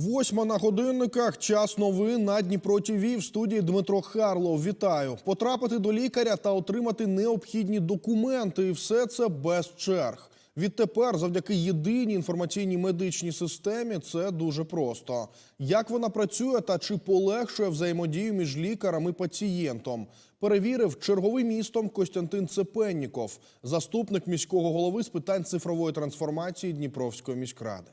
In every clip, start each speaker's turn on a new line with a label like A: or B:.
A: Восьма на годинниках. Час новин на Дніпро ТВ. В студії Дмитро Харлов. Вітаю. Потрапити до лікаря та отримати необхідні документи. І все це без черг. Відтепер, завдяки єдиній інформаційній медичній системі, це дуже просто. Як вона працює та чи полегшує взаємодію між лікарем і пацієнтом, перевірив черговий містом Костянтин Цепенніков, заступник міського голови з питань цифрової трансформації Дніпровської міськради.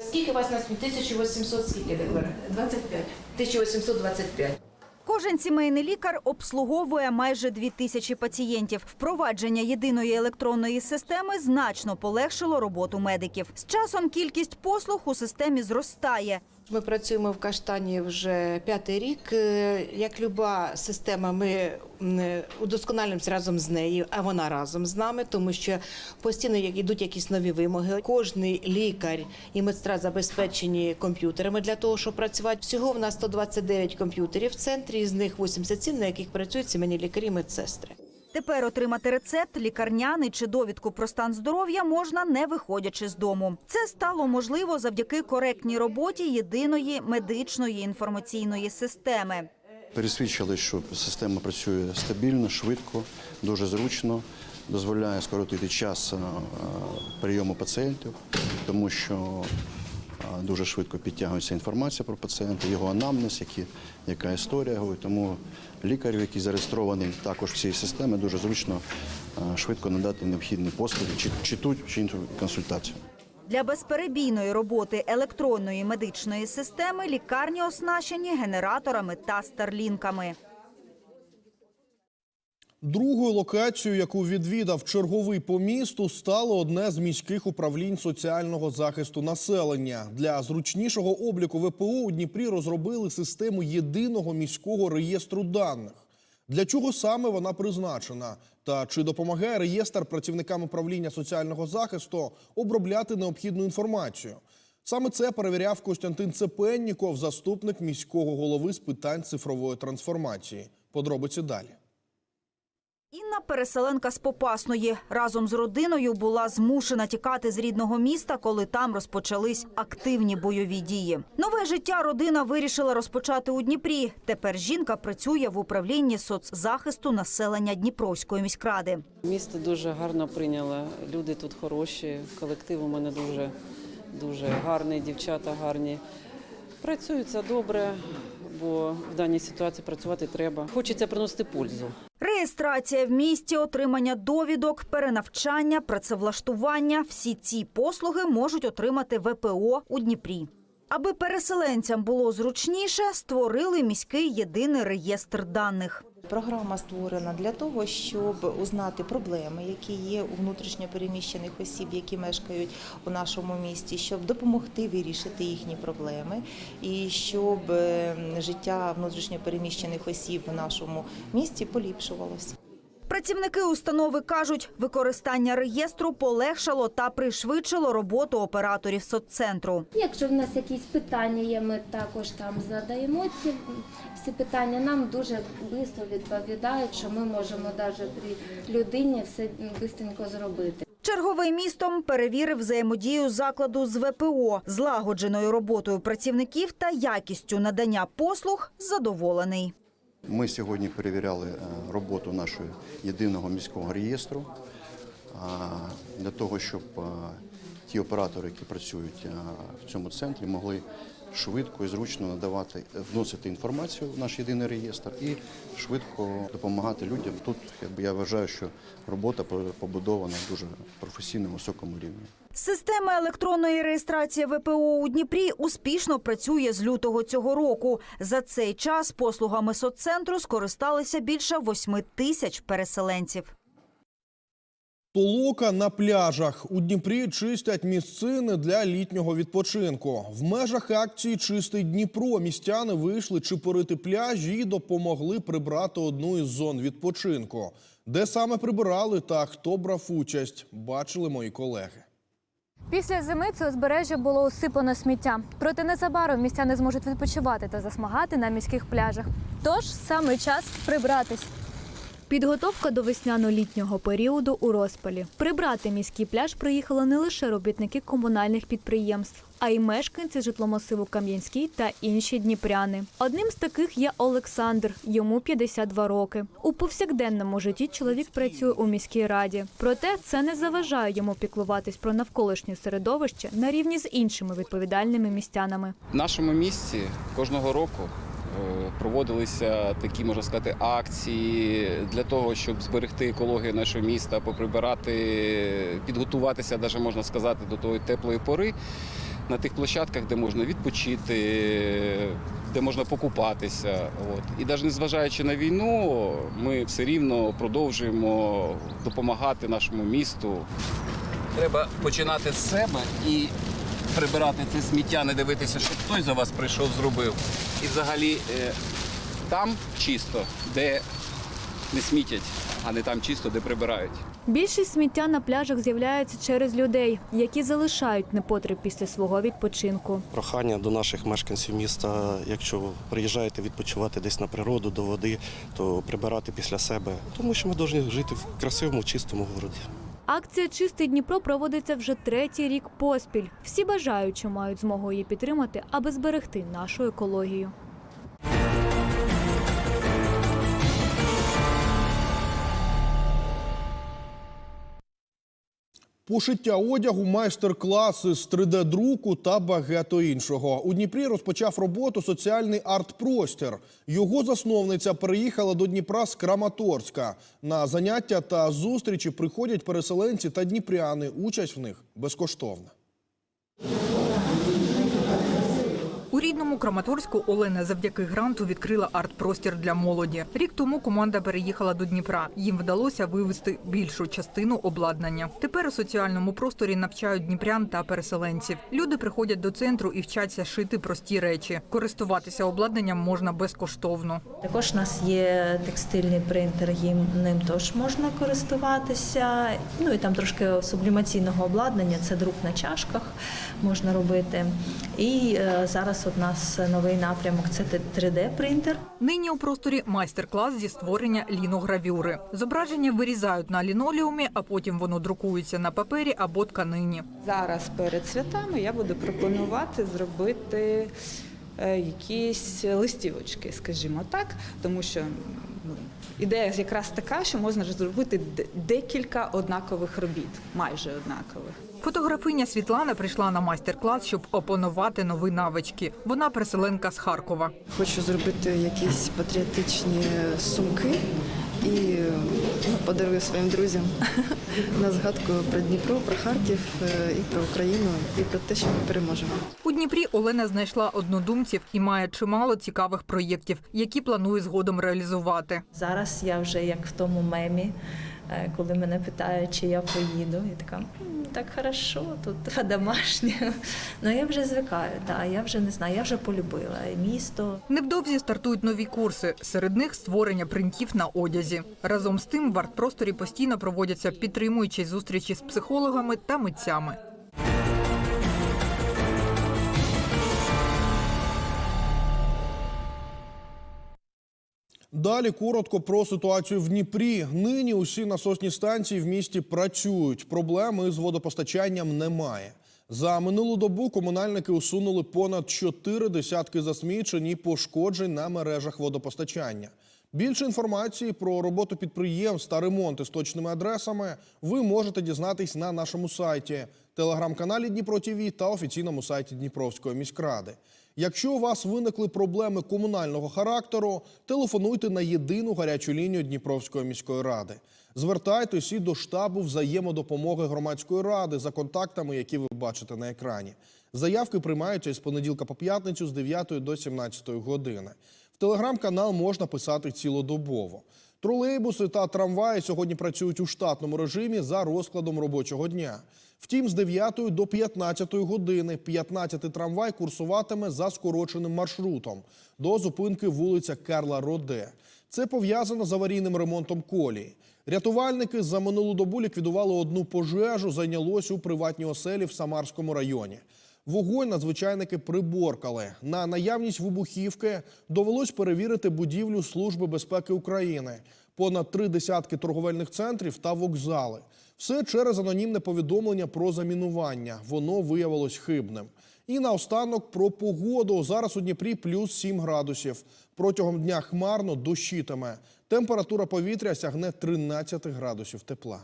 B: Скільки у вас на 1800, скільки говорите? 25. 1825.
C: Кожен сімейний лікар обслуговує майже дві тисячі пацієнтів. Впровадження єдиної електронної системи значно полегшило роботу медиків. З часом кількість послуг у системі зростає.
B: Ми працюємо в Каштані вже п'ятий рік. Е, Як люба система, ми м, удосконалюємося разом з нею, а вона разом з нами, тому що постійно йдуть якісь нові вимоги. Кожний лікар і медсестра забезпечені комп'ютерами для того, щоб працювати. Всього в нас 129 комп'ютерів в центрі, з них 87, на яких працюють сімейні лікарі і медсестри.
C: Тепер отримати рецепт, лікарняний чи довідку про стан здоров'я можна не виходячи з дому. Це стало можливо завдяки коректній роботі єдиної медичної інформаційної системи.
D: Пересвідчили, що система працює стабільно, швидко, дуже зручно, дозволяє скоротити час е, прийому пацієнтів, тому що е, дуже швидко підтягується інформація про пацієнта, його анамнез, які, яка історія. Тому лікарю, який зареєстрований також в цій системі, дуже зручно швидко надати необхідні послуги, чи, чи ту, чи іншу консультацію.
C: Для безперебійної роботи електронної медичної системи лікарні оснащені генераторами та старлінками.
A: Другою локацією, яку відвідав черговий по місту, стало одне з міських управлінь соціального захисту населення. Для зручнішого обліку ВПО у Дніпрі розробили систему єдиного міського реєстру даних. Для чого саме вона призначена? Та чи допомагає реєстр працівникам управління соціального захисту обробляти необхідну інформацію? Саме це перевіряв Костянтин Цепенніков, заступник міського голови з питань цифрової трансформації. Подробиці далі.
C: Інна переселенка з Попасної разом з родиною була змушена тікати з рідного міста, коли там розпочались активні бойові дії. Нове життя родина вирішила розпочати у Дніпрі. Тепер жінка працює в управлінні соцзахисту населення Дніпровської міськради.
E: Місто дуже гарно прийняло. Люди тут хороші, колектив у мене дуже, дуже гарний, дівчата гарні. Працюється добре, бо в даній ситуації працювати треба. Хочеться приносити пользу.
C: Реєстрація в місті, отримання довідок, перенавчання, працевлаштування – всі ці послуги можуть отримати ВПО у Дніпрі. Аби переселенцям було зручніше, створили міський єдиний реєстр даних.
F: Програма створена для того, щоб узнати проблеми, які є у внутрішньопереміщених осіб, які мешкають у нашому місті, щоб допомогти вирішити їхні проблеми, і щоб е, життя внутрішньопереміщених осіб в нашому місті поліпшувалося.
C: Працівники установи кажуть, використання реєстру полегшало та пришвидшило роботу операторів соццентру.
G: Якщо в нас якісь питання є, ми також там задаємо ці всі питання. Нам дуже швидко відповідають, що ми можемо навіть при людині все швидко зробити.
C: Черговий містом перевірив взаємодію закладу з ВПО, злагодженою роботою працівників та якістю надання послуг задоволений.
D: Ми сьогодні перевіряли е, роботу нашого єдиного міського реєстру для того, щоб е, ті оператори, які працюють е, в цьому центрі, могли швидко і зручно надавати, вносити інформацію в наш єдиний реєстр і швидко допомагати людям. Тут якби я вважаю, що робота побудована дуже професійному високому рівні.
C: Система електронної реєстрації ВПО у Дніпрі успішно працює з лютого цього року. За цей час послугами соццентру скористалися більше восьми тисяч переселенців.
A: Толока на пляжах у Дніпрі чистять місцини для літнього відпочинку. В межах акції Чистий Дніпро містяни вийшли чепурити пляжі і допомогли прибрати одну із зон відпочинку. Де саме прибирали та хто брав участь, бачили мої колеги.
H: Після зими це узбережжя було усипано сміття. Проте незабаром містяни зможуть відпочивати та засмагати на міських пляжах. Тож саме час прибратись. Підготовка до весняно-літнього періоду у розпалі. Прибрати міський пляж приїхали не лише робітники комунальних підприємств, а й мешканці житломасиву Кам'янський та інші дніпряни. Одним з таких є Олександр. Йому 52 роки. У повсякденному житті чоловік працює у міській раді. Проте це не заважає йому піклуватись про навколишнє середовище на рівні з іншими відповідальними містянами.
I: В нашому місті кожного року проводилися такі, можна сказати, акції для того, щоб зберегти екологію нашого міста, поприбирати, підготуватися, навіть можна сказати, до тої теплої пори на тих площадках, де можна відпочити, де можна покупатися. От. І навіть незважаючи на війну, ми все рівно продовжуємо допомагати нашому місту. Треба починати з себе і прибирати це сміття, не дивитися, що хтось за вас прийшов, зробив. І взагалі е, там чисто, де не смітять, а не там чисто, де прибирають.
H: Більшість сміття на пляжах з'являється через людей, які залишають непотріб після свого відпочинку.
J: Прохання до наших мешканців міста, якщо приїжджаєте відпочивати десь на природу, до води, то прибирати після себе, тому що ми повинні жити в красивому, чистому городі.
H: Акція Чистий Дніпро проводиться вже третій рік поспіль. Всі бажаючі мають змогу її підтримати, аби зберегти нашу екологію.
A: Пошиття одягу, майстер-класи з 3D-друку та багато іншого. У Дніпрі розпочав роботу соціальний арт-простір. Його засновниця переїхала до Дніпра з Краматорська. На заняття та зустрічі приходять переселенці та дніпряни. Участь в них безкоштовна.
K: У рідному Краматорську Олена завдяки гранту відкрила арт-простір для молоді. Рік тому команда переїхала до Дніпра. Їм вдалося вивезти більшу частину обладнання. Тепер у соціальному просторі навчають дніпрян та переселенців. Люди приходять до центру і вчаться шити прості речі. Користуватися обладнанням можна безкоштовно.
L: Також у нас є текстильний принтер, їм ним теж можна користуватися. Ну і там трошки сублімаційного обладнання, це друк на чашках можна робити. І е, зараз у нас новий напрямок це 3D-принтер.
K: Нині у просторі майстер-клас зі створення ліногравюри. Зображення вирізають на лінолеумі, а потім воно друкується на папері або тканині.
M: Зараз перед святами я буду пропонувати зробити е, якісь листівочки, скажімо так, тому що ну, ідея якраз така, що можна зробити декілька однакових робіт, майже однакових.
K: Фотографиня Світлана прийшла на майстер-клас, щоб опанувати нові навички. Вона переселенка з Харкова.
N: Хочу зробити якісь патріотичні сумки і ну, подарую своїм друзям на згадку про Дніпро, про Харків е, і про Україну, і про те, що ми переможемо.
K: У Дніпрі Олена знайшла однодумців і має чимало цікавих проєктів, які планує згодом реалізувати.
L: Зараз я вже як в тому мемі, коли мене питають, чи я поїду. Я така так хорошо, тут по-домашньому. Ну я вже звикаю, та я вже не знаю, я вже полюбила місто.
K: Невдовзі стартують нові курси. Серед них створення принтів на одязі. Разом з тим в арт-просторі постійно проводяться підтримуючі зустрічі з психологами та митцями.
A: Далі коротко про ситуацію в Дніпрі. Нині усі насосні станції в місті працюють. Проблеми з водопостачанням немає. За минулу добу комунальники усунули понад чотири десятки засмічень і пошкоджень на мережах водопостачання. Більше інформації про роботу підприємств та ремонти з точними адресами ви можете дізнатись на нашому сайті, телеграм-каналі Дніпро ТІВІ та офіційному сайті Дніпровської міськради. Якщо у вас виникли проблеми комунального характеру, телефонуйте на єдину гарячу лінію Дніпровської міської ради. Звертайтесь і до штабу взаємодопомоги громадської ради за контактами, які ви бачите на екрані. Заявки приймаються із понеділка по п'ятницю з 9 до 17 години. В телеграм-канал можна писати цілодобово. Тролейбуси та трамваї сьогодні працюють у штатному режимі за розкладом робочого дня. Втім, з 9 до 15 години 15 трамвай курсуватиме за скороченим маршрутом до зупинки вулиця Карла Роде. Це пов'язано з аварійним ремонтом колії. Рятувальники за минулу добу ліквідували одну пожежу, зайнялось у приватній оселі в Самарському районі. Вогонь надзвичайники приборкали. На наявність вибухівки довелось перевірити будівлю Служби безпеки України. понад три десятки торговельних центрів та вокзали. Все через анонімне повідомлення про замінування. Воно виявилось хибним. І наостанок про погоду. Зараз у Дніпрі плюс 7 градусів. Протягом дня хмарно дощитиме. Температура повітря сягне 13 градусів тепла.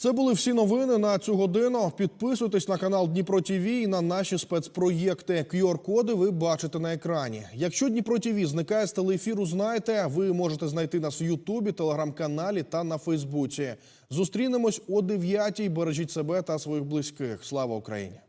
A: Це були всі новини на цю годину. Підписуйтесь на канал Дніпро ТІВІ і на наші спецпроєкти. QR-коди ви бачите на екрані. Якщо Дніпро ТІВІ зникає з телеефіру, знайте, ви можете знайти нас в Ютубі, телеграм-каналі та на Фейсбуці. Зустрінемось о 9-й. Бережіть себе та своїх близьких. Слава Україні!